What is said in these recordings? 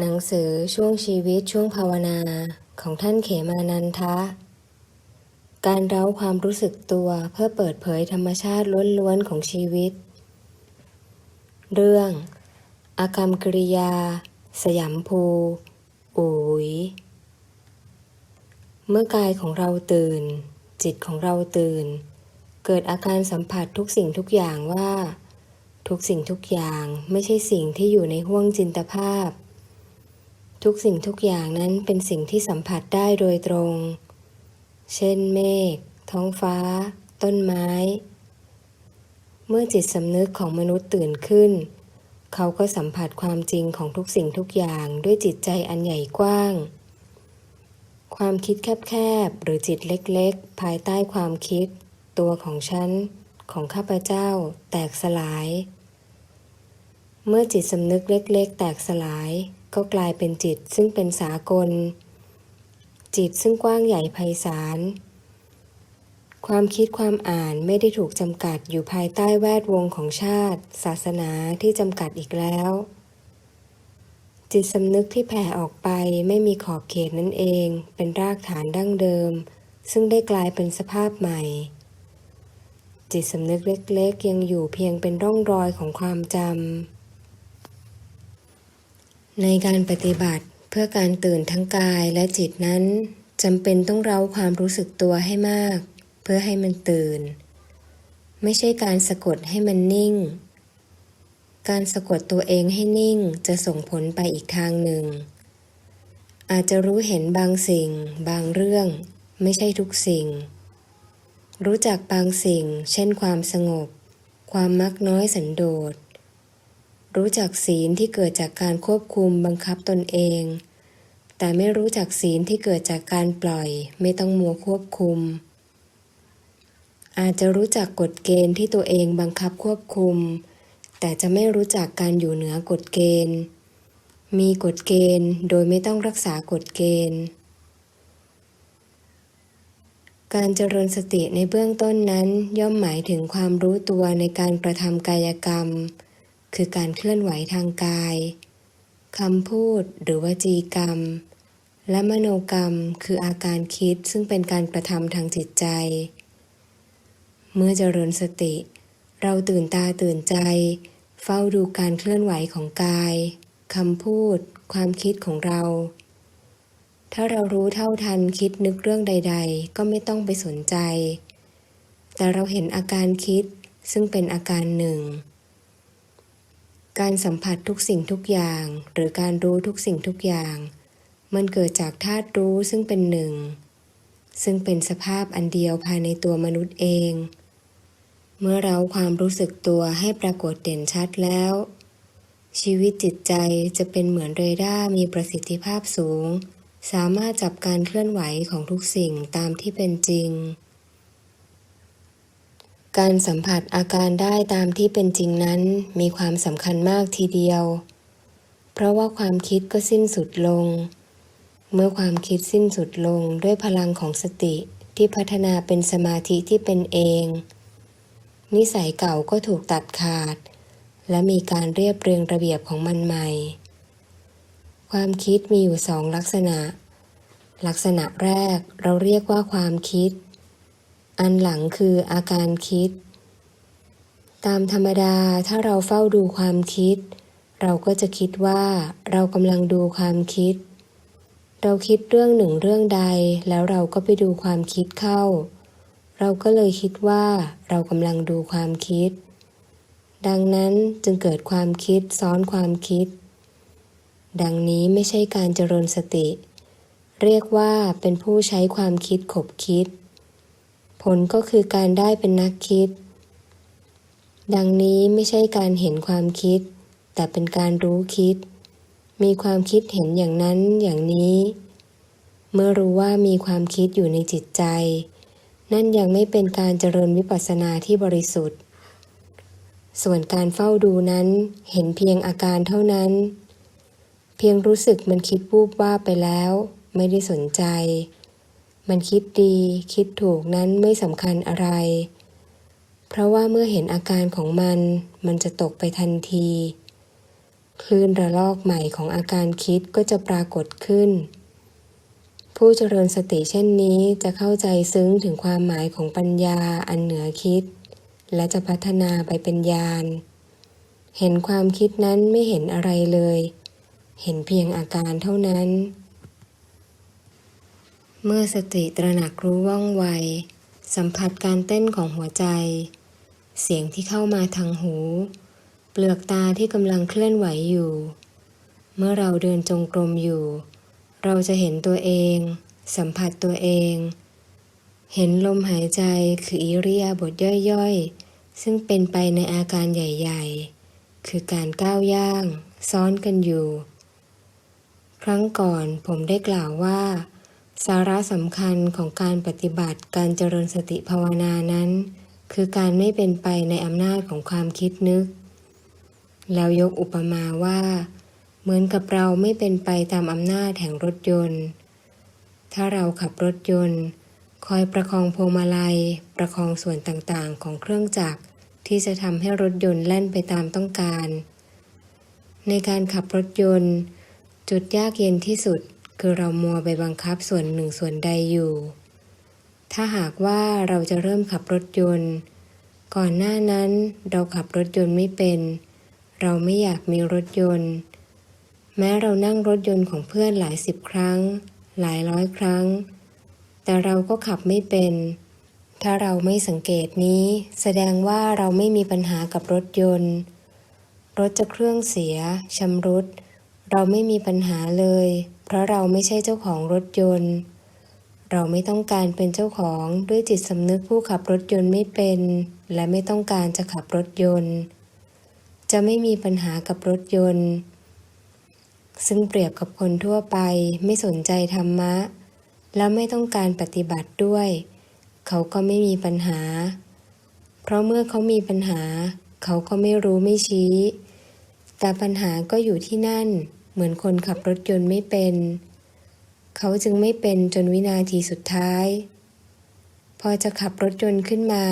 หนังสือช่วงชีวิตช่วงภาวนาของท่านเขมานันทะ การเร้าความรู้สึกตัวเพื่อเปิดเผยธรรมชาติล้วนๆของชีวิต เรื่อง อากรรมกริยา สยามภู อุ๋ย เมื่อกายของเราตื่น จิตของเราตื่น เกิดอาการสัมผัสทุกสิ่งทุกอย่างว่า ทุกสิ่งทุกอย่างไม่ใช่สิ่งที่อยู่ในห้วงจินตภาพ ทุกสิ่งทุกอย่างนั้นเป็นสิ่งที่สัมผัสได้โดยตรง เช่นเมฆ ท้องฟ้า ต้นไม้ เมื่อจิตสำนึกของมนุษย์ตื่นขึ้น เขาก็สัมผัสความจริงของทุกสิ่งทุกอย่างด้วยจิตใจอันใหญ่กว้าง ความคิดแคบๆ หรือจิตเล็กๆ ภายใต้ความคิด ตัวของฉัน ของข้าพเจ้า แตกสลาย เมื่อจิตสำนึกเล็กๆ แตกสลาย ก็กลายเป็นจิตซึ่งเป็นสากล จิตซึ่งกว้างใหญ่ไพศาล ความคิดความอ่านไม่ได้ถูกจำกัดอยู่ภายใต้แวดวงของชาติ ศาสนาที่จำกัดอีกแล้ว จิตสำนึกที่แผ่ออกไปไม่มีขอบเขตนั่นเอง เป็นรากฐานดั้งเดิม ซึ่งได้กลายเป็นสภาพใหม่ จิตสำนึกเล็กๆ ยังอยู่เพียงเป็นร่องรอยของความจำ ในการปฏิบัติเพื่อการตื่นทั้งกายและจิตนั้นจำเป็นต้องเร้าความรู้สึกตัวให้มาก เพื่อให้มันตื่น ไม่ใช่การสะกดให้มันนิ่ง การสะกดตัวเองให้นิ่งจะส่งผลไปอีกทางหนึ่ง อาจจะรู้เห็นบางสิ่ง บางเรื่อง ไม่ใช่ทุกสิ่ง รู้จักบางสิ่ง เช่นความสงบ ความมักน้อยสันโดษ รู้จักศีลที่เกิดจากการควบคุมบังคับตนเอง แต่ไม่รู้จักศีลที่เกิดจากการปล่อย ไม่ต้องมัวควบคุม อาจจะรู้จักกฎเกณฑ์ที่ตัวเองบังคับควบคุม แต่จะไม่รู้จักการอยู่เหนือกฎเกณฑ์ มีกฎเกณฑ์โดยไม่ต้องรักษากฎเกณฑ์การเจริญสติในเบื้องต้นนั้นย่อมหมายถึงความรู้ตัวในการกระทำกายกรรม คือการเคลื่อนไหวทางกายคำพูดหรือวจีกรรม และมโนกรรมคืออาการคิดซึ่งเป็นการกระทำทางจิตใจ เมื่อเจริญสติ เราตื่นตาตื่นใจ เฝ้าดูการเคลื่อนไหวของกายคำพูด ความคิดของเรา ถ้าเรารู้เท่าทันคิดนึกเรื่องใด ๆ ก็ไม่ต้องไปสนใจ แต่เราเห็นอาการคิดซึ่งเป็นอาการหนึ่ง การสัมผัสทุกสิ่งทุกอย่าง หรือการรู้ทุกสิ่งทุกอย่าง มันเกิดจากธาตุรู้ซึ่งเป็นหนึ่ง ซึ่งเป็นสภาพอันเดียวภายในตัวมนุษย์เอง เมื่อเราความรู้สึกตัวให้ปรากฏเด่นชัดแล้ว ชีวิตจิตใจจะเป็นเหมือนเรดาร์มีประสิทธิภาพสูง สามารถจับการเคลื่อนไหวของทุกสิ่งตามที่เป็นจริง การสัมผัสอาการได้ตามที่เป็นจริงนั้นมีความสำคัญมากทีเดียว เพราะว่าความคิดก็สิ้นสุดลง เมื่อความคิดสิ้นสุดลงด้วยพลังของสติที่พัฒนาเป็นสมาธิที่เป็นเอง นิสัยเก่าก็ถูกตัดขาด และมีการเรียบเรียงระเบียบของมันใหม่ ความคิดมีอยู่สองลักษณะ ลักษณะแรกเราเรียกว่าความคิด อันหลังคืออาการคิด ตามธรรมดาถ้าเราเฝ้าดูความคิด เราก็จะคิดว่าเรากำลังดูความคิด เราคิดเรื่องหนึ่งเรื่องใด แล้วเราก็ไปดูความคิดเข้า เราก็เลยคิดว่าเรากำลังดูความคิด ดังนั้นจึงเกิดความคิดซ้อนความคิด ดังนี้ไม่ใช่การเจริญสติ เรียกว่าเป็นผู้ใช้ความคิดขบคิด ลก็คือการได้เป็นนักคิด ดังนี้ไม่ใช่การเห็นความคิด แต่เป็นการรู้คิด มีความคิดเห็นอย่างนั้นอย่างนี้ เมื่อรู้ว่ามีความคิดอยู่ในจิตใจ นั่นยังไม่เป็นการเจริญวิปัสสนาที่บริสุทธิ์ ส่วนการเฝ้าดูนั้นเห็นเพียงอาการเท่านั้น เพียงรู้สึกมันคิดวูบว่าไปแล้ว ไม่ได้สนใจ มันคิดดีคิดถูกนั้นไม่สำคัญอะไร เพราะว่าเมื่อเห็นอาการของมัน มันจะตกไปทันที คลื่นระลอกใหม่ของอาการคิดก็จะปรากฏขึ้น ผู้เจริญสติเช่นนี้จะเข้าใจซึ้งถึงความหมายของปัญญาอันเหนือคิด และจะพัฒนาไปเป็นญาณ เห็นความคิดนั้นไม่เห็นอะไรเลย เห็นเพียงอาการเท่านั้น เมื่อสติตระหนักรู้ว่องไว สัมผัสการเต้นของหัวใจ เสียงที่เข้ามาทางหู เปลือกตาที่กำลังเคลื่อนไหวอยู่ เมื่อเราเดินจงกรมอยู่ เราจะเห็นตัวเอง สัมผัสตัวเอง เห็นลมหายใจคืออิริยาบถย่อยๆ ซึ่งเป็นไปในอาการใหญ่ ๆ คือการก้าวย่าง ซ้อนกันอยู่ ครั้งก่อนผมได้กล่าวว่า สาระสำคัญของการปฏิบัติการเจริญสติภาวนานั้น คือการไม่เป็นไปในอำนาจของความคิดนึก แล้วยกอุปมาว่า เหมือนกับเราไม่เป็นไปตามอำนาจแห่งรถยนต์ ถ้าเราขับรถยนต์ คอยประคองพวงมาลัย ประคองส่วนต่างๆ ของเครื่องจักรที่จะทำให้รถยนต์แล่นไปตามต้องการ ในการขับรถยนต์ จุดยากเย็นที่สุด คือเรามัวไปบังคับส่วนหนึ่งส่วนใดอยู่ ถ้าหากว่าเราจะเริ่มขับรถยนต์ ก่อนหน้านั้นเราขับรถยนต์ไม่เป็น เราไม่อยากมีรถยนต์ แม้เรานั่งรถยนต์ของเพื่อนหลายสิบครั้ง หลายร้อยครั้ง แต่เราก็ขับไม่เป็น ถ้าเราไม่สังเกตนี้ แสดงว่าเราไม่มีปัญหากับรถยนต์ รถจะเครื่องเสียชำรุด เราไม่มีปัญหาเลย เพราะเราไม่ใช่เจ้าของรถยนต์ เราไม่ต้องการเป็นเจ้าของด้วยจิตสำนึกผู้ขับรถยนต์ไม่เป็น และไม่ต้องการจะขับรถยนต์ จะไม่มีปัญหากับรถยนต์ ซึ่งเปรียบกับคนทั่วไปไม่สนใจธรรมะ และไม่ต้องการปฏิบัติด้วย เขาก็ไม่มีปัญหา เพราะเมื่อเขามีปัญหา เขาก็ไม่รู้ไม่ชี้ แต่ปัญหาก็อยู่ที่นั่น เหมือนคนขับรถยนต์ไม่เป็น เขาจึงไม่เป็นจนวินาทีสุดท้าย พอจะขับรถยนต์ขึ้นมา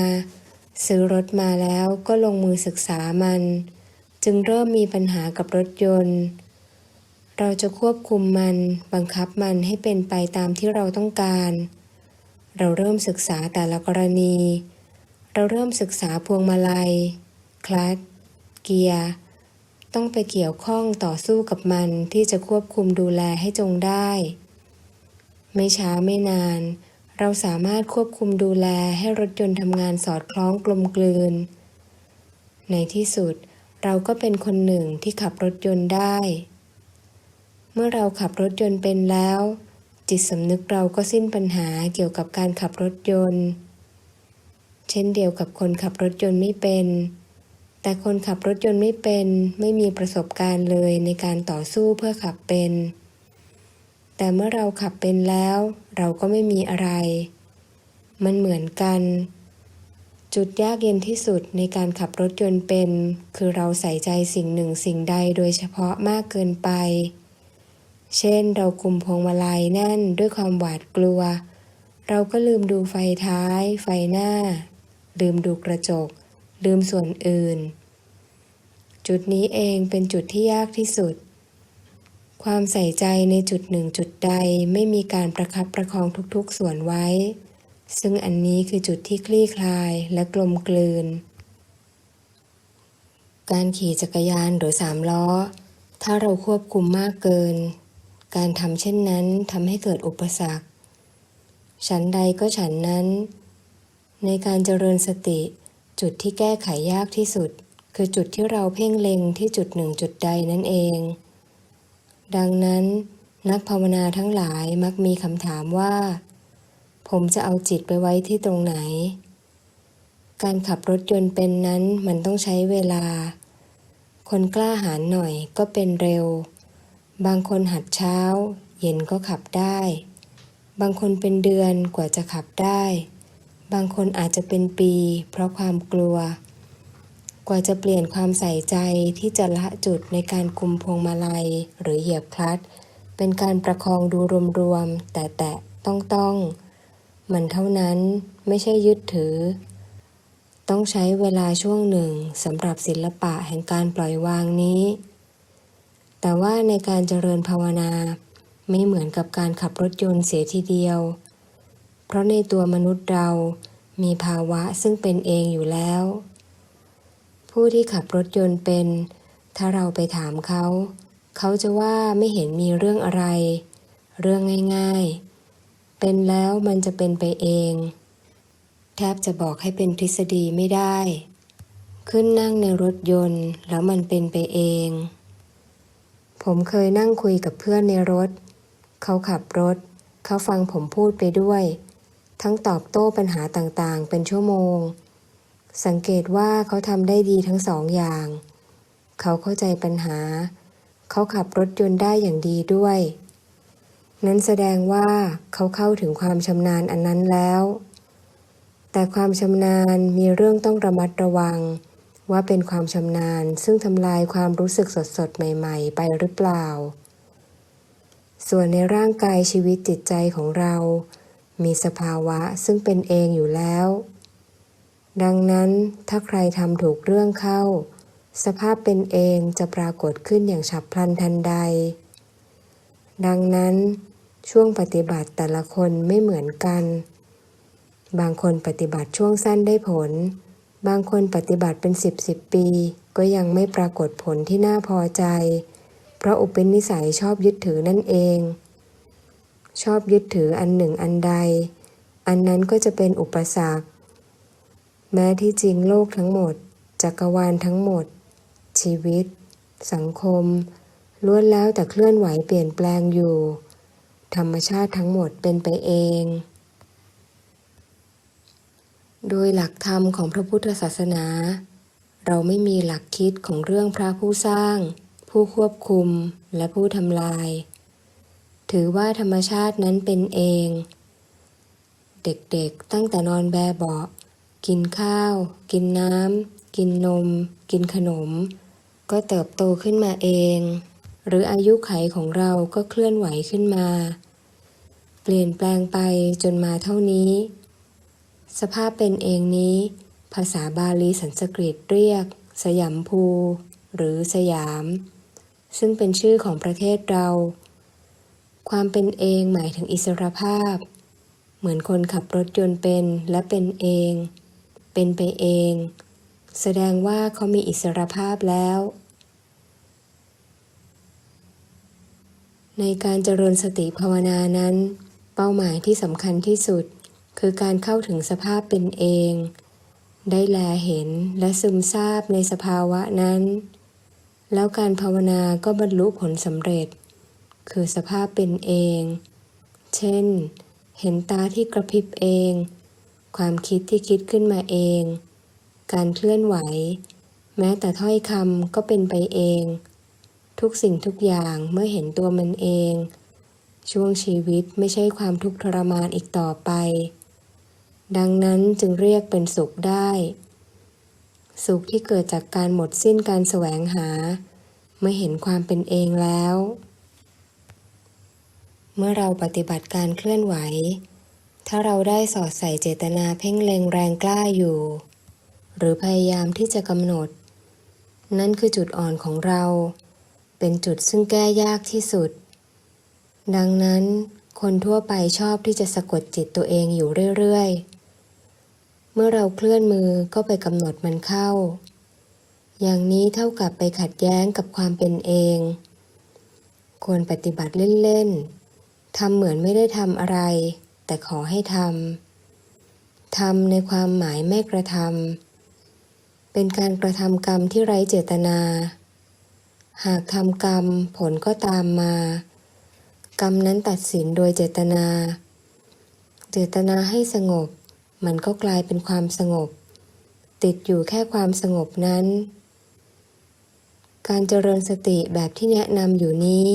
ซื้อรถมาแล้วก็ลงมือศึกษามัน จึงเริ่มมีปัญหากับรถยนต์ เราจะควบคุมมันบังคับมันให้เป็นไปตามที่เราต้องการ เราเริ่มศึกษาแต่ละกรณี เราเริ่มศึกษาพวงมาลัย คลัตช์เกียร์ ต้องไปเกี่ยวข้องต่อสู้กับมันที่จะควบคุมดูแลให้จงได้ ไม่ช้าไม่นาน เราสามารถควบคุมดูแลให้รถยนต์ทำงานสอดคล้องกลมกลืน ในที่สุด เราก็เป็นคนหนึ่งที่ขับรถยนต์ได้ เมื่อเราขับรถยนต์เป็นแล้ว จิตสำนึกเราก็สิ้นปัญหาเกี่ยวกับการขับรถยนต์ เช่นเดียวกับคนขับรถยนต์ไม่เป็น แต่คนขับรถยนต์ไม่เป็น ไม่มีประสบการณ์เลยในการต่อสู้เพื่อขับเป็น แต่เมื่อเราขับเป็นแล้ว เราก็ไม่มีอะไร มันเหมือนกัน จุดยากเย็นที่สุดในการขับรถยนต์เป็น คือเราใส่ใจสิ่งหนึ่งสิ่งใดโดยเฉพาะมากเกินไป เช่น เราคุมพวงมาลัยแน่นด้วยความหวาดกลัว เราก็ลืมดูไฟท้าย ไฟหน้า ลืมดูกระจกลืมส่วนอื่น จุดนี้เองเป็นจุดที่ยากที่สุด ความใส่ใจในจุดหนึ่งจุดใดไม่มีการประคับประคองทุกๆส่วนไว้ ซึ่งอันนี้คือจุดที่คลี่คลายและกลมกลืน การขี่จักรยานหรือสามล้อ ถ้าเราควบคุมมากเกิน การทำเช่นนั้นทำให้เกิดอุปสรรค ฉันใดก็ฉันนั้น ในการเจริญสติจุดที่แก้ไขยากที่สุด คือจุดที่เราเพ่งเล็งที่จุดหนึ่งจุดใดนั่นเอง ดังนั้น นักภาวนาทั้งหลายมักมีคำถามว่า ผมจะเอาจิตไปไว้ที่ตรงไหน การขับรถยนต์เป็นนั้นมันต้องใช้เวลา คนกล้าหาญหน่อยก็เป็นเร็ว บางคนหัดเช้า เย็นก็ขับได้ บางคนเป็นเดือนกว่าจะขับได้ บางคนอาจจะเป็นปี เพราะความกลัว กว่าจะเปลี่ยนความใส่ใจที่จะละจุดในการคุมพวงมาลัยหรือเหยียบคลัตช์เป็นการประคองดูรวมๆแต่แต่ต้องต้องๆมันเท่านั้นไม่ใช่ยึดถือ ต้องใช้เวลาช่วงหนึ่งสำหรับศิลปะแห่งการปล่อยวางนี้ แต่ว่าในการเจริญภาวนาไม่เหมือนกับการขับรถยนต์เสียทีเดียว เพราะในตัวมนุษย์เรามีภาวะซึ่งเป็นเองอยู่แล้ว ผู้ที่ขับรถยนต์เป็น ถ้าเราไปถามเขา เขาจะว่าไม่เห็นมีเรื่องอะไร เรื่องง่ายๆ เป็นแล้วมันจะเป็นไปเอง แทบจะบอกให้เป็นทฤษฎีไม่ได้ ขึ้นนั่งในรถยนต์แล้วมันเป็นไปเอง ผมเคยนั่งคุยกับเพื่อนในรถ เขาขับรถ เขาฟังผมพูดไปด้วย ทั้งตอบโต้ปัญหาต่างๆ เป็นชั่วโมง สังเกตว่าเขาทำได้ดีทั้งสองอย่าง เขาเข้าใจปัญหา เขาขับรถยนต์ได้อย่างดีด้วย นั้นแสดงว่าเขาเข้าถึงความชำนาญอันนั้นแล้ว แต่ความชำนาญมีเรื่องต้องระมัดระวัง ว่าเป็นความชำนาญซึ่งทำลายความรู้สึกสดๆใหม่ ๆ ไปหรือเปล่า ส่วนในร่างกายชีวิตจิตใจของเรา มีสภาวะซึ่งเป็นเองอยู่แล้ว ดังนั้นถ้าใครทำถูกเรื่องเข้า สภาพเป็นเองจะปรากฏขึ้นอย่างฉับพลันทันใด ดังนั้นช่วงปฏิบัติแต่ละคนไม่เหมือนกัน บางคนปฏิบัติช่วงสั้นได้ผล บางคนปฏิบัติเป็นสิบสิบปี ก็ยังไม่ปรากฏผลที่น่าพอใจ เพราะอุปนิสัยชอบยึดถือนั่นเอง ชอบยึดถืออันหนึ่งอันใด อันนั้นก็จะเป็นอุปสรรค แม้ที่จริงโลกทั้งหมด จักรวาลทั้งหมด ชีวิต สังคม ล้วนแล้วแต่เคลื่อนไหวเปลี่ยนแปลงอยู่ ธรรมชาติทั้งหมดเป็นไปเอง โดยหลักธรรมของพระพุทธศาสนา เราไม่มีหลักคิดของเรื่องพระผู้สร้าง ผู้ควบคุมและผู้ทำลาย ถือว่าธรรมชาตินั้นเป็นเอง เด็กๆตั้งแต่นอนแบเบาะ กินข้าว กินน้ำ กินนม กินขนม ก็เติบโตขึ้นมาเอง หรืออายุไขของเราก็เคลื่อนไหวขึ้นมา เปลี่ยนแปลงไปจนมาเท่านี้ สภาพเป็นเองนี้ ภาษาบาลีสันสกฤตเรียก สยามภู หรือสยาม ซึ่งเป็นชื่อของประเทศเรา ความเป็นเองหมายถึงอิสรภาพ เหมือนคนขับรถยนต์เป็นและเป็นเอง เป็นไปเอง แสดงว่าเขามีอิสรภาพแล้ว ในการเจริญสติภาวนานั้น เป้าหมายที่สำคัญที่สุด คือการเข้าถึงสภาพเป็นเอง ได้แลเห็นและซึมซาบในสภาวะนั้น แล้วการภาวนาก็บรรลุผลสำเร็จ คือสภาพเป็นเอง เช่น เห็นตาที่กระพริบเอง ความคิดที่คิดขึ้นมาเอง การเคลื่อนไหว แม้แต่ถ้อยคำก็เป็นไปเอง ทุกสิ่งทุกอย่างเมื่อเห็นตัวมันเอง ช่วงชีวิตไม่ใช่ความทุกข์ทรมานอีกต่อไป ดังนั้นจึงเรียกเป็นสุขได้ สุขที่เกิดจากการหมดสิ้นการแสวงหา เมื่อเห็นความเป็นเองแล้ว เมื่อเราปฏิบัติการเคลื่อนไหว ถ้าเราได้สอดใส่เจตนาเพ่งเล็งแรงกล้าอยู่ หรือพยายามที่จะกำหนด นั่นคือจุดอ่อนของเรา เป็นจุดซึ่งแก้ยากที่สุด ดังนั้น คนทั่วไปชอบที่จะสะกดจิตตัวเองอยู่เรื่อยๆ เมื่อเราเคลื่อนมือก็ไปกำหนดมันเข้า อย่างนี้เท่ากับไปขัดแย้งกับความเป็นเอง ควรปฏิบัติเล่นๆทำเหมือนไม่ได้ทำอะไร แต่ขอให้ทำทำในความหมายไม่กระทำเป็นการกระทำกรรมที่ไร้เจตนา หากทำกรรมผลก็ตามมา กรรมนั้นตัดสินโดยเจตนา เจตนาให้สงบ มันก็กลายเป็นความสงบ ติดอยู่แค่ความสงบนั้น การเจริญสติแบบที่แนะนำอยู่นี้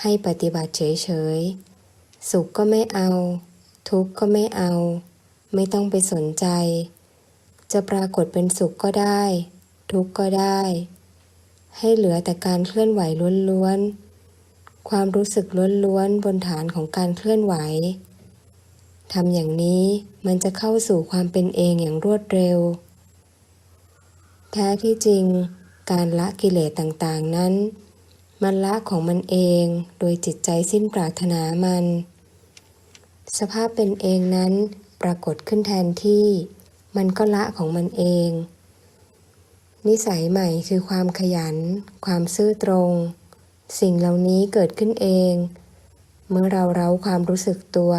ให้ปฏิบัติเฉยๆสุขก็ไม่เอา ทุกข์ก็ไม่เอา ไม่ต้องไปสนใจ จะปรากฏเป็นสุขก็ได้ ทุกข์ก็ได้ ให้เหลือแต่การเคลื่อนไหวล้วนๆ ความรู้สึกล้วนๆบนฐานของการเคลื่อนไหวทำอย่างนี้มันจะเข้าสู่ความเป็นเองอย่างรวดเร็ว แท้ที่จริง การละกิเลสต่างๆนั้น มันละของมันเองโดยจิตใจสิ้นปรารถนามัน สภาพเป็นเองนั้นปรากฏขึ้นแทนที่ มันก็ละของมันเอง นิสัยใหม่คือความขยัน ความซื่อตรง สิ่งเหล่านี้เกิดขึ้นเอง เมื่อเราเร้าความรู้สึกตัว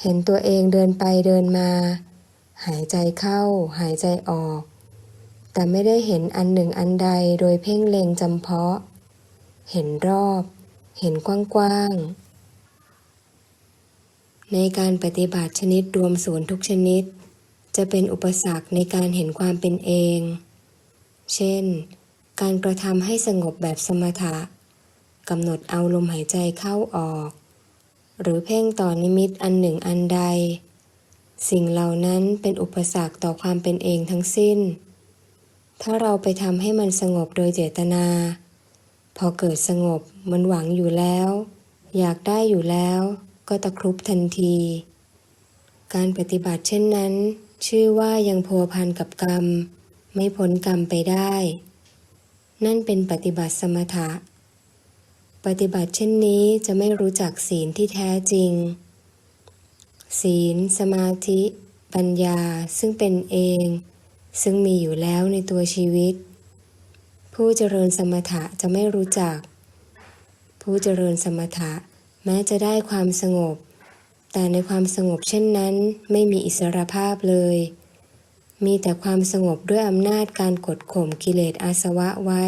เห็นตัวเองเดินไปเดินมา หายใจเข้า หายใจออก แต่ไม่ได้เห็นอันหนึ่งอันใดโดยเพ่งเล็งจำเพาะ เห็นรอบ เห็นกว้างๆ ในการปฏิบัติชนิดรวมศูนย์ทุกชนิด จะเป็นอุปสรรคในการเห็นความเป็นเอง เช่น การกระทำให้สงบแบบสมถะกำหนดเอาลมหายใจเข้าออก หรือเพ่งต่อนิมิตอันหนึ่งอันใด สิ่งเหล่านั้นเป็นอุปสรรคต่อความเป็นเองทั้งสิ้น ถ้าเราไปทำให้มันสงบโดยเจตนา พอเกิดสงบมันหวังอยู่แล้ว อยากได้อยู่แล้ว ก็ตะครุบทันที การปฏิบัติเช่นนั้น ชื่อว่ายังพัวพันกับกรรม ไม่พ้นกรรมไปได้ นั่นเป็นปฏิบัติสมถะ ปฏิบัติเช่นนี้จะไม่รู้จักศีลที่แท้จริง ศีล สมาธิ ปัญญาซึ่งเป็นเอง ซึ่งมีอยู่แล้วในตัวชีวิต ผู้เจริญสมถะจะไม่รู้จัก ผู้เจริญสมถะ แม้จะได้ความสงบ แต่ในความสงบเช่นนั้นไม่มีอิสรภาพเลย มีแต่ความสงบด้วยอำนาจการกดข่มกิเลสอาสวะไว้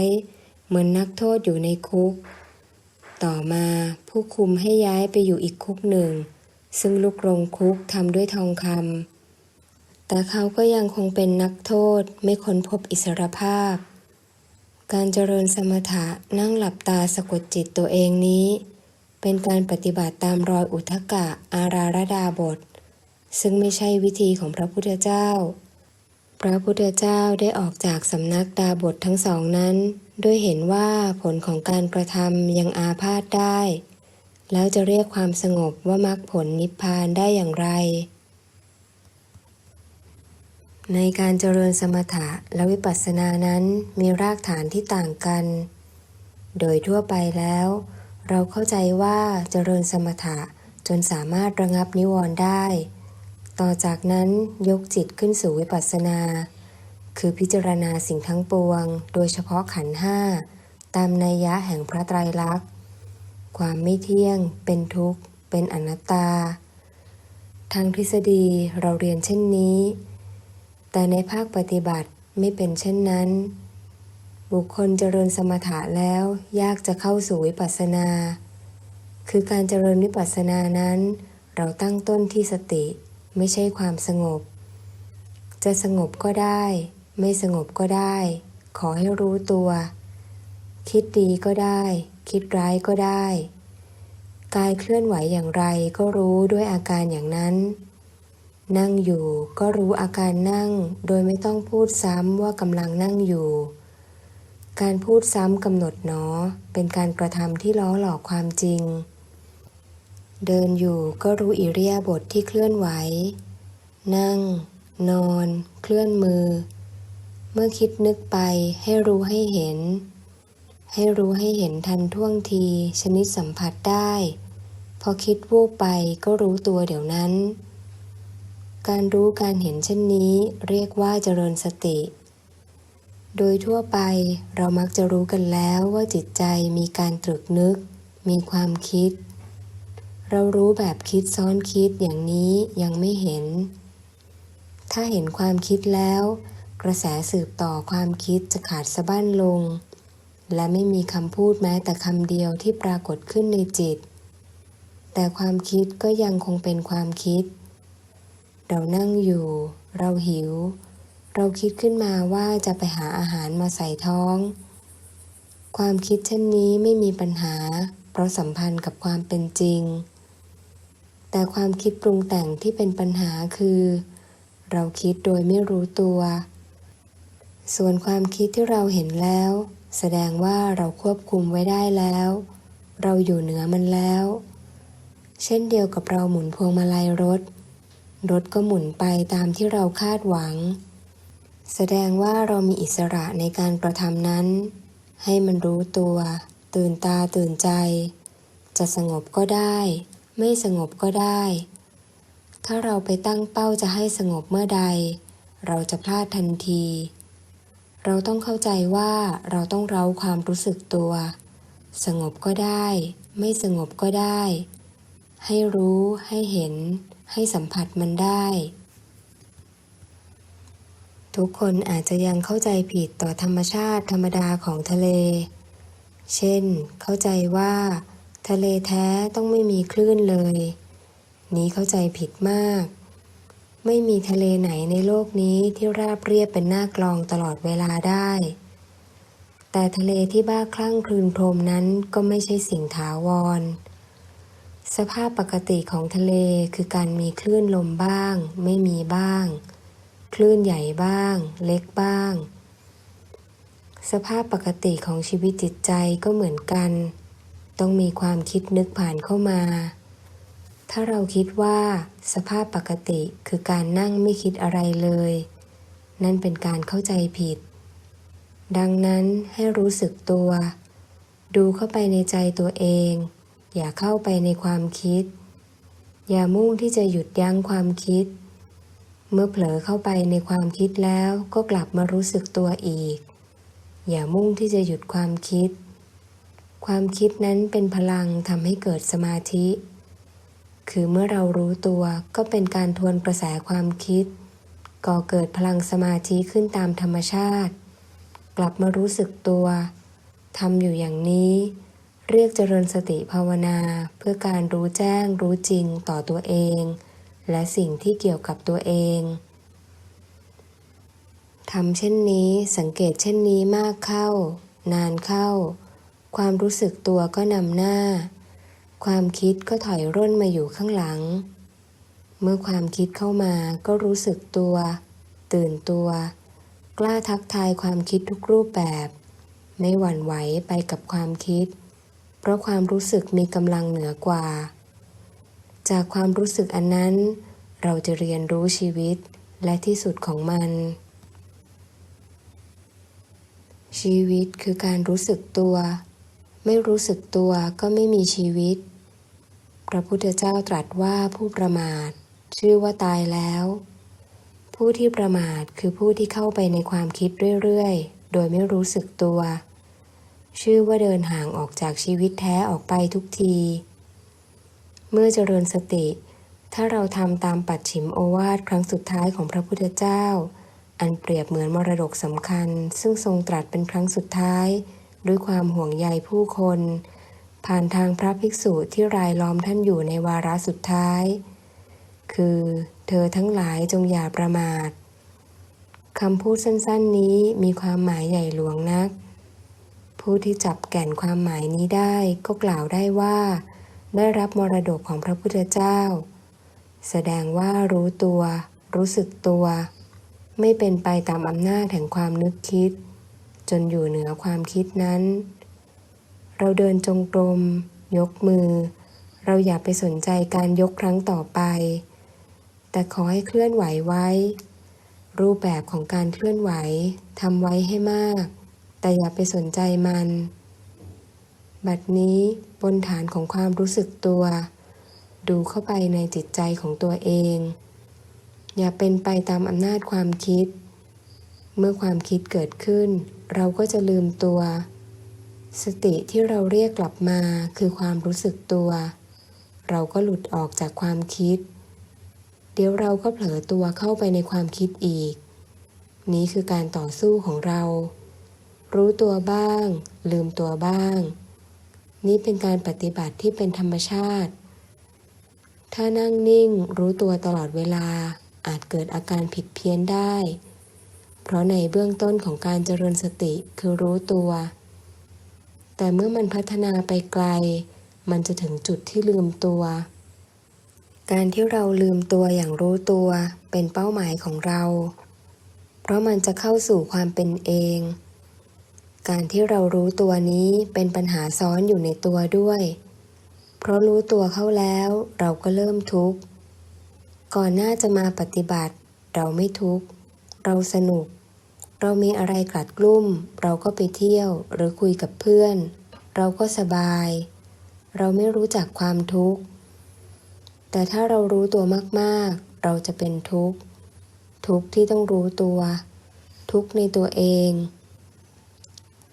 เหมือนนักโทษอยู่ในคุก ต่อมาผู้คุมให้ย้ายไปอยู่อีกคุกหนึ่ง ซึ่งลูกโรงคุกทำด้วยทองคำแต่เขาก็ยังคงเป็นนักโทษไม่ค้นพบอิสรภาพการเจริญสมถะนั่งหลับตาสะกดจิตตัวเองนี้ เป็นการปฏิบัติตามรอยอุทกะอาราระดาบท ซึ่งไม่ใช่วิธีของพระพุทธเจ้า พระพุทธเจ้าได้ออกจากสำนักดาบททั้งสองนั้น ด้วยเห็นว่าผลของการกระทำยังอาพาธได้ แล้วจะเรียกความสงบว่ามรรคผลนิพพานได้อย่างไร ในการเจริญสมถะและวิปัสสนานั้นมีรากฐานที่ต่างกัน โดยทั่วไปแล้ว เราเข้าใจว่าเจริญสมถะจนสามารถระงับนิวรณ์ได้ ต่อจากนั้นยกจิตขึ้นสู่วิปัสสนา คือพิจารณาสิ่งทั้งปวง โดยเฉพาะขันห้า ตามนัยยะแห่งพระไตรลักษณ์ ความไม่เที่ยง เป็นทุกข์ เป็นอนัตตา ทางทฤษฎีเราเรียนเช่นนี้ แต่ในภาคปฏิบัติไม่เป็นเช่นนั้น บุคคลเจริญสมถะแล้วยากจะเข้าสู่วิปัสสนา คือการเจริญวิปัสสนานั้น เราตั้งต้นที่สติไม่ใช่ความสงบ จะสงบก็ได้ ไม่สงบก็ได้ ขอให้รู้ตัว คิดดีก็ได้ คิดร้ายก็ได้ กายเคลื่อนไหวอย่างไรก็รู้ด้วยอาการอย่างนั้น นั่งอยู่ก็รู้อาการนั่ง โดยไม่ต้องพูดซ้ำว่ากำลังนั่งอยู่ การพูดซ้ำกำหนดหนอ เป็นการกระทำที่ล้อหลอกความจริง เดินอยู่ก็รู้อิริยาบถทที่เคลื่อนไหว นั่ง นอน เคลื่อนมือ เมื่อคิดนึกไปให้รู้ให้เห็น ให้รู้ให้เห็นทันท่วงที ชนิดสัมผัสได้ พอคิดวูบไปก็รู้ตัวเดี๋ยวนั้น การรู้การเห็นเช่นนี้เรียกว่าเจริญสติ โดยทั่วไปเรามักจะรู้กันแล้วว่าจิตใจมีการตรึกนึก มีความคิด เรารู้แบบคิดซ้อนคิดอย่างนี้ยังไม่เห็น ถ้าเห็นความคิดแล้ว กระแสสืบต่อความคิดจะขาดสะบั้นลง และไม่มีคำพูดแม้แต่คำเดียวที่ปรากฏขึ้นในจิต แต่ความคิดก็ยังคงเป็นความคิด เรานั่งอยู่ เราหิว เราคิดขึ้นมาว่าจะไปหาอาหารมาใส่ท้อง ความคิดเช่นนี้ไม่มีปัญหา เพราะสัมพันธ์กับความเป็นจริง แต่ความคิดปรุงแต่งที่เป็นปัญหาคือ เราคิดโดยไม่รู้ตัว ส่วนความคิดที่เราเห็นแล้ว แสดงว่าเราควบคุมไว้ได้แล้ว เราอยู่เหนือมันแล้ว เช่นเดียวกับเราหมุนพวงมาลัยรถรถก็หมุนไปตามที่เราคาดหวัง แสดงว่าเรามีอิสระในการกระทำนั้น ให้มันรู้ตัว ตื่นตาตื่นใจ จะสงบก็ได้ ไม่สงบก็ได้ ถ้าเราไปตั้งเป้าจะให้สงบเมื่อใด เราจะพลาดทันที เราต้องเข้าใจว่าเราต้องเร้าความรู้สึกตัว สงบก็ได้ ไม่สงบก็ได้ ให้รู้ให้เห็น ให้สัมผัสมันได้ ทุกคนอาจจะยังเข้าใจผิดต่อธรรมชาติธรรมดาของทะเล เช่น เข้าใจว่า ทะเลแท้ต้องไม่มีคลื่นเลย นี้เข้าใจผิดมาก ไม่มีทะเลไหนในโลกนี้ที่ราบเรียบเป็นหน้ากลองตลอดเวลาได้ แต่ทะเลที่บ้าคลั่งคลืนโครมนั้นก็ไม่ใช่สิ่งถาวร สภาพปกติของทะเลคือการมีคลื่นลมบ้าง ไม่มีบ้าง คลื่นใหญ่บ้าง เล็กบ้าง สภาพปกติของชีวิตจิตใจก็เหมือนกัน ต้องมีความคิดนึกผ่านเข้ามา ถ้าเราคิดว่า สภาพปกติคือการนั่งไม่คิดอะไรเลย นั่นเป็นการเข้าใจผิด ดังนั้นให้รู้สึกตัว ดูเข้าไปในใจตัวเอง อย่าเข้าไปในความคิด อย่ามุ่งที่จะหยุดยั้งความคิด เมื่อเผลอเข้าไปในความคิดแล้วก็กลับมารู้สึกตัวอีก อย่ามุ่งที่จะหยุดความคิด ความคิดนั้นเป็นพลังทำให้เกิดสมาธิ คือเมื่อเรารู้ตัวก็เป็นการทวนกระแสความคิด ก่อเกิดพลังสมาธิขึ้นตามธรรมชาติ กลับมารู้สึกตัวทำอยู่อย่างนี้ เรียกเจริญสติภาวนาเพื่อการรู้แจ้งรู้จริงต่อตัวเอง และสิ่งที่เกี่ยวกับตัวเองทำเช่นนี้สังเกตเช่นนี้มากเข้า นานเข้า ความรู้สึกตัวก็นำหน้า ความคิดก็ถอยร่นมาอยู่ข้างหลัง เมื่อความคิดเข้ามาก็รู้สึกตัว ตื่นตัว กล้าทักทายความคิดทุกรูปแบบ ไม่หวั่นไหวไปกับความคิด เพราะความรู้สึกมีกำลังเหนือกว่า จากความรู้สึกอันนั้น เราจะเรียนรู้ชีวิตและที่สุดของมัน ชีวิตคือการรู้สึกตัว ไม่รู้สึกตัวก็ไม่มีชีวิต พระพุทธเจ้าตรัสว่าผู้ประมาท ชื่อว่าตายแล้ว ผู้ที่ประมาทคือผู้ที่เข้าไปในความคิดเรื่อยๆ โดยไม่รู้สึกตัว ชื่อว่าเดินห่างออกจากชีวิตแท้ออกไปทุกที เมื่อเจริญสติ ถ้าเราทำตามปัจฉิมโอวาทครั้งสุดท้ายของพระพุทธเจ้า อันเปรียบเหมือนมรดกสำคัญ ซึ่งทรงตรัสเป็นครั้งสุดท้าย ด้วยความห่วงใยผู้คน ผ่านทางพระภิกษุที่รายล้อมท่านอยู่ในวาระสุดท้าย คือเธอทั้งหลายจงอย่าประมาทคำพูดสั้นๆนี้มีความหมายใหญ่หลวงนัก ผู้ที่จับแก่นความหมายนี้ได้ก็กล่าวได้ว่า ได้รับมรดกของพระพุทธเจ้า แสดงว่ารู้ตัว รู้สึกตัว ไม่เป็นไปตามอำนาจแห่งความนึกคิด จนอยู่เหนือความคิดนั้น เราเดินจงกรม ยกมือ เราอย่าไปสนใจการยกครั้งต่อไป แต่ขอให้เคลื่อนไหวไว้ รูปแบบของการเคลื่อนไหวทำไว้ให้มาก แต่อย่าไปสนใจมัน บัดนี้ นฐานของความรู้สึกตัว ดูเข้าไปในจิตใจของตัวเอง อย่าเป็นไปตามอำนาจความคิด เมื่อความคิดเกิดขึ้น เราก็จะลืมตัว สติที่เราเรียกกลับมาคือความรู้สึกตัว เราก็หลุดออกจากความคิด เดี๋ยวเราก็เผลอตัวเข้าไปในความคิดอีก นี้คือการต่อสู้ของเรา รู้ตัวบ้าง ลืมตัวบ้าง นี่เป็นการปฏิบัติที่เป็นธรรมชาติ ถ้านั่งนิ่งรู้ตัวตลอดเวลาอาจเกิดอาการผิดเพี้ยนได้ เพราะในเบื้องต้นของการเจริญสติคือรู้ตัว แต่เมื่อมันพัฒนาไปไกล มันจะถึงจุดที่ลืมตัว การที่เราลืมตัวอย่างรู้ตัวเป็นเป้าหมายของเรา เพราะมันจะเข้าสู่ความเป็นเอง การที่เรารู้ตัวนี้เป็นปัญหาซ้อนอยู่ในตัวด้วย เพราะรู้ตัวเข้าแล้วเราก็เริ่มทุกข์ ก่อนหน้าจะมาปฏิบัติ เราไม่ทุกข์ เราสนุก เรามีอะไรกลัดกลุ้มเราก็ไปเที่ยวหรือคุยกับเพื่อน เราก็สบาย เราไม่รู้จักความทุกข์ แต่ถ้าเรารู้ตัวมากๆ เราจะเป็นทุกข์ ทุกข์ที่ต้องรู้ตัว ทุกข์ในตัวเอง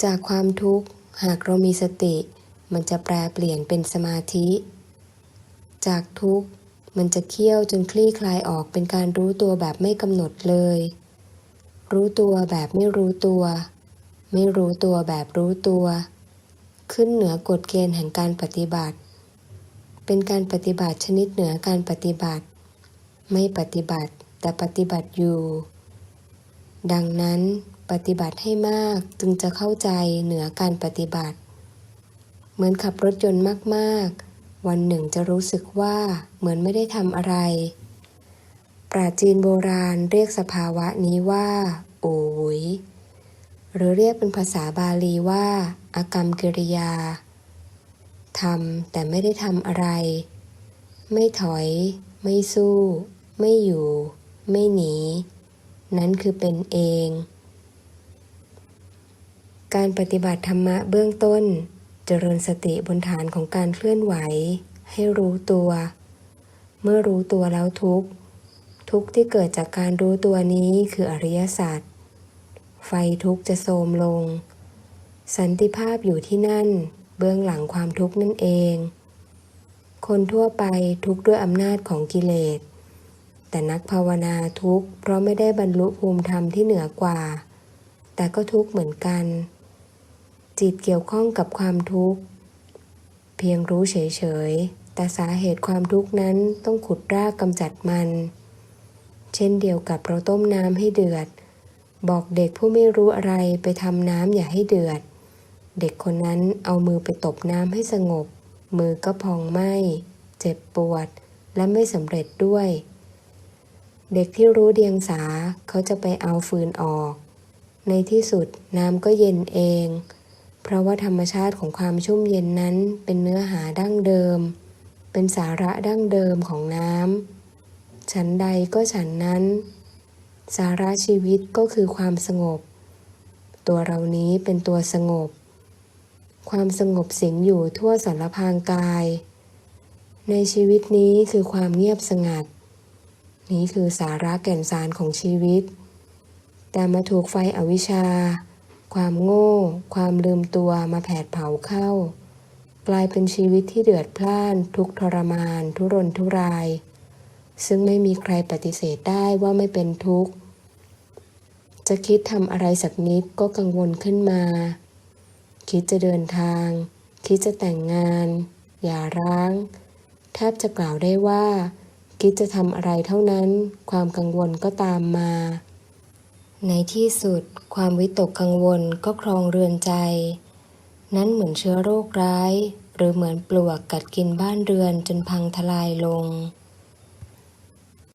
จากความทุกข์หากเรามีสติ มันจะแปลเปลี่ยนเป็นสมาธิ จากทุกข์มันจะเคี่ยวจนคลี่คลายออกเป็นการรู้ตัวแบบไม่กำหนดเลย รู้ตัวแบบไม่รู้ตัว ไม่รู้ตัวแบบรู้ตัว ขึ้นเหนือกฎเกณฑ์แห่งการปฏิบัติ เป็นการปฏิบัติชนิดเหนือการปฏิบัติ ไม่ปฏิบัติแต่ปฏิบัติอยู่ ดังนั้นปฏิบัติให้มากจึงจะเข้าใจเหนือการปฏิบัติ เหมือนขับรถยนต์มากๆ วันหนึ่งจะรู้สึกว่าเหมือนไม่ได้ทำอะไร ปราจีนโบราณเรียกสภาวะนี้ว่า โอยหรือเรียกเป็นภาษาบาลีว่าอากรรมกิริยาทำแต่ไม่ได้ทำอะไร ไม่ถอย ไม่สู้ ไม่อยู่ ไม่หนี นั้นคือเป็นเอง การปฏิบัติธรรมะเบื้องต้น เจริญสติบนฐานของการเคลื่อนไหว ให้รู้ตัว เมื่อรู้ตัวแล้วทุกทุกที่เกิดจากการรู้ตัวนี้คืออริยสัจไฟทุกจะโทมลง สันติภาพอยู่ที่นั่น เบื้องหลังความทุกข์นั่นเอง คนทั่วไปทุกข์ด้วยอำนาจของกิเลส แต่นักภาวนาทุกข์เพราะไม่ได้บรรลุภูมิธรรมที่เหนือกว่า แต่ก็ทุกข์เหมือนกัน จิตเกี่ยวข้องกับความทุกข์ เพียงรู้เฉยๆ แต่สาเหตุความทุกข์นั้นต้องขุดรากกำจัดมัน เช่นเดียวกับเราต้มน้ำให้เดือด บอกเด็กผู้ไม่รู้อะไรไปทำน้ำอย่าให้เดือด เด็กคนนั้นเอามือไปตบน้ำให้สงบ มือก็พองไหมเจ็บปวด และไม่สำเร็จด้วย เด็กที่รู้เดียงสาเขาจะไปเอาฟืนออก ในที่สุดน้ำก็เย็นเอง เพราะว่าธรรมชาติของความชุ่มเย็นนั้นเป็นเนื้อหาดั้งเดิม เป็นสาระดั้งเดิมของน้ำฉันใดก็ฉันนั้น สาระชีวิตก็คือความสงบ ตัวเรานี้เป็นตัวสงบ ความสงบสิงอยู่ทั่วสารพางกาย ในชีวิตนี้คือความเงียบสงัด นี้คือสาระแก่นสารของชีวิต แต่มาถูกไฟอวิชชา ความโง่ ความลืมตัวมาแผดเผาเข้า กลายเป็นชีวิตที่เดือดพล่าน ทุกทรมาน ทุรนทุราย ซึ่งไม่มีใครปฏิเสธได้ว่าไม่เป็นทุกข์ จะคิดทำอะไรสักนิดก็กังวลขึ้นมา คิดจะเดินทาง คิดจะแต่งงาน อย่าร้าง แทบจะกล่าวได้ว่า คิดจะทำอะไรเท่านั้น ความกังวลก็ตามมา ในที่สุดความวิตกกังวลก็ครองเรือนใจ นั้นเหมือนเชื้อโรคร้าย หรือเหมือนปลวกกัดกินบ้านเรือนจนพังทลายลง